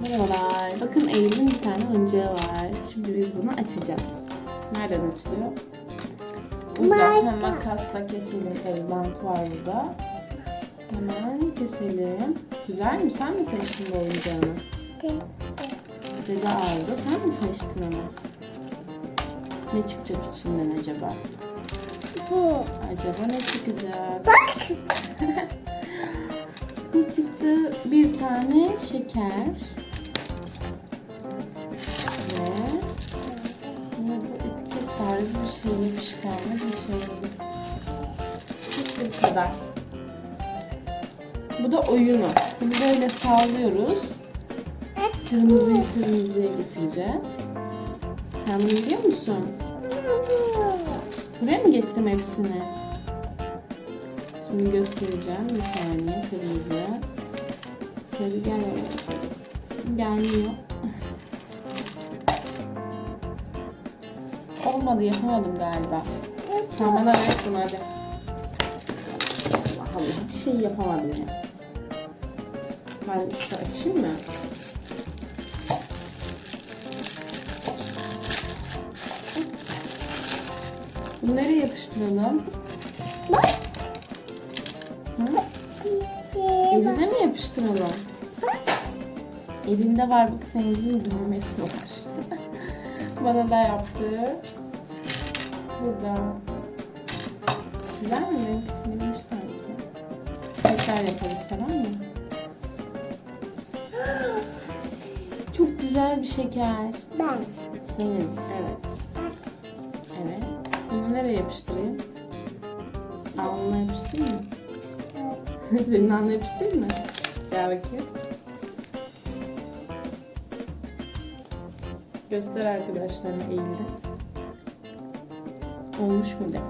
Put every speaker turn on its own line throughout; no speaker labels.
Merhabalar. Bakın Eylül'ün bir tane oyuncağı var. Şimdi biz bunu açacağız. Nereden açılıyor? Burada hemen makasla keselim. Tabii bant var burada. Hemen keselim. Güzel mi? Sen mi seçtin bu oyuncağını? Dede aldı. Sen mi seçtin onu? Ne çıkacak içinden acaba?
Bu.
Acaba ne çıkacak?
Bak.
Ne çıktı? Bir tane şeker. Tarzı bir şey, yapışkanlı bir şey. Bu kadar. Bu da oyunu. Bunu böyle sallıyoruz. Kırmızıyı kırmızıya getireceğiz. Sen bunu biliyor musun? Buraya mı getireyim hepsini? Şimdi göstereceğim. Bir saniye kırmızı. Sarı gel oraya sarı. Gelmiyor. Olmadı yapamadım galiba. Sen bana ver bunu hadi. Allah Allah bir şey yapamadım ya. Ben işte açayım mı? Nereye yapıştıralım? Hı? Eline mi yapıştıralım? Elinde var bak senin dövmesi var. Bana da yaptı. Burada. Güzel mi? Benimkisini bir sanki. Tekrar yaparız tamam mı? Çok güzel bir şeker.
Ben.
Senin. Evet. Evet. Bunu nereye yapıştırayım? Alnına yapıştırayım mı? Senin alnına yapıştırayım mı? Gel bakayım. Göster arkadaşlarına eğildi. Olmuş mu de.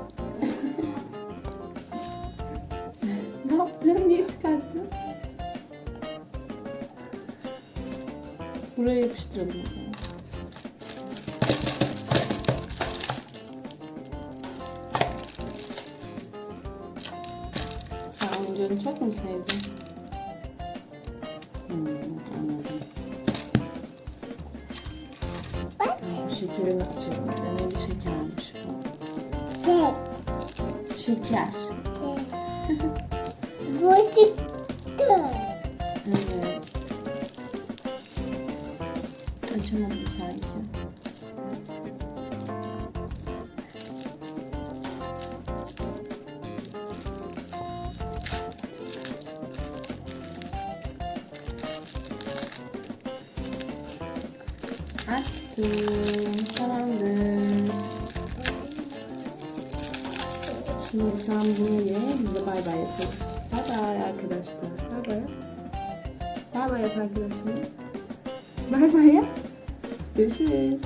ne yaptın? Niye çıkarttın? Buraya yapıştıralım. Sen oyuncağını çok mu sevdin? Hmm, şekerini açalım. Deneli şekermiş bu.
Şey.
Şeker.
Şey. Bu çıktı.
Evet. Açamadım sanki. Açtım. Tamamdır. Şimdi sen ye. Biz de bay bay yapalım. Bay bay arkadaşlar. Bay bay. Bay bay yap arkadaşlar. Bay bay yap. Görüşürüz.